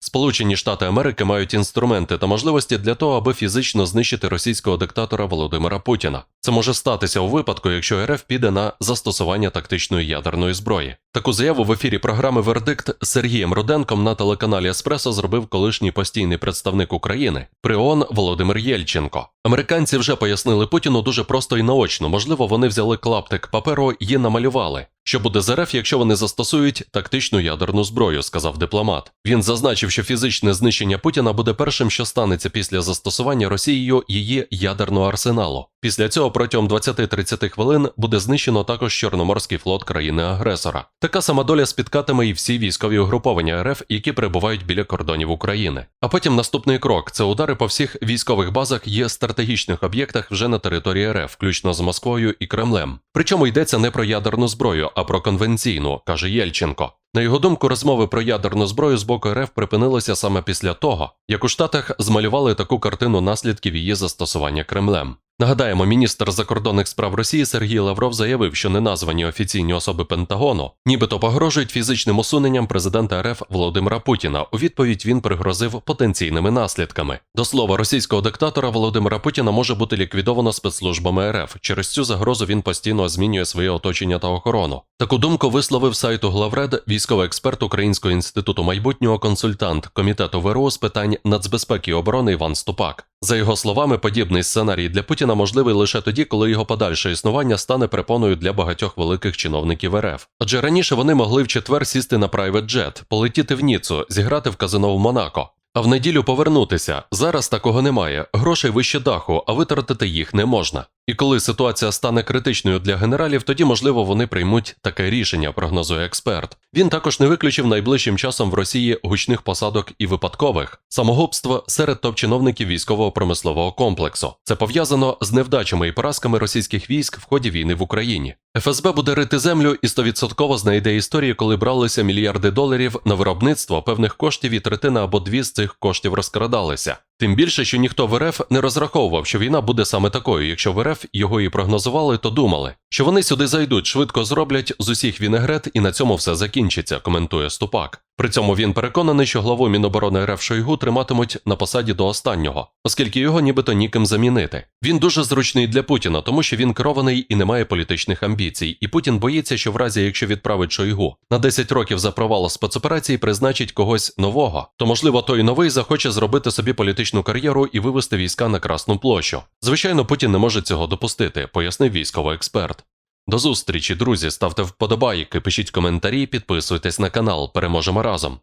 Сполучені Штати Америки мають інструменти та можливості для того, аби фізично знищити російського диктатора Володимира Путіна. Це може статися у випадку, якщо РФ піде на застосування тактичної ядерної зброї. Таку заяву в ефірі програми Вердикт з Сергієм Руденком на телеканалі Еспресо зробив колишній постійний представник України при ООН Володимир Єльченко. Американці вже пояснили Путіну дуже просто і наочно. Можливо, вони взяли клаптик паперу і намалювали. Що буде з РФ, якщо вони застосують тактичну ядерну зброю, сказав дипломат. Він зазначив, що фізичне знищення Путіна буде першим, що станеться після застосування Росією її ядерного арсеналу. Після цього протягом 20-30 хвилин буде знищено також Чорноморський флот країни-агресора. Така сама доля спіткатиме і всі військові угруповання РФ, які перебувають біля кордонів України. А потім наступний крок це удари по всіх військових базах є стратегічних об'єктах вже на території РФ, включно з Москвою і Кремлем. Причому йдеться не про ядерну зброю, а про конвенційну, каже Єльченко. На його думку, розмови про ядерну зброю з боку РФ припинилися саме після того, як у Штатах змалювали таку картину наслідків її застосування Кремлем. Нагадаємо, міністр закордонних справ Росії Сергій Лавров заявив, що неназвані офіційні особи Пентагону нібито погрожують фізичним усуненням президента РФ Володимира Путіна. У відповідь він пригрозив потенційними наслідками. До слова, російського диктатора Володимира Путіна може бути ліквідовано спецслужбами РФ. Через цю загрозу він постійно змінює своє оточення та охорону. Таку думку висловив сайту Главред військовий експерт Українського інституту майбутнього консультант комітету ВРУ з питань нацбезпеки і оборони Іван Ступак. За його словами, подібний сценарій для Путіна можливий лише тоді, коли його подальше існування стане препоною для багатьох великих чиновників РФ. Адже раніше вони могли в четвер сісти на прайвет джет, полетіти в Ніцу, зіграти в казино в Монако. А в неділю повернутися. Зараз такого немає. Грошей вище даху, а витратити їх не можна. І коли ситуація стане критичною для генералів, тоді, можливо, вони приймуть таке рішення, прогнозує експерт. Він також не виключив найближчим часом в Росії гучних посадок і випадкових самогубство серед топ-чиновників військово-промислового комплексу. Це пов'язано з невдачами і поразками російських військ в ході війни в Україні. ФСБ буде рити землю і стовідсотково знайде історії, коли бралися мільярди доларів на виробництво певних коштів, і третина або дві з цих коштів розкрадалися. Тим більше, що ніхто в РФ не розраховував, що війна буде саме такою. Якщо в РФ його і прогнозували, то думали, що вони сюди зайдуть, швидко зроблять з усіх вінегрет, і на цьому все закінчиться, коментує Ступак. При цьому він переконаний, що главу Міноборони РФ Шойгу триматимуть на посаді до останнього, оскільки його нібито ніким замінити. Він дуже зручний для Путіна, тому що він керований і не має політичних амбіцій. І Путін боїться, що в разі, якщо відправить Шойгу на 10 років за провал спецоперації, призначить когось нового, то можливо той новий захоче зробити собі політичну кар'єру і вивести війська на Красну площу. Звичайно, Путін не може цього допустити, пояснив військовий експерт. До зустрічі, друзі. Ставте вподобайки, пишіть коментарі, підписуйтесь на канал. Переможемо разом.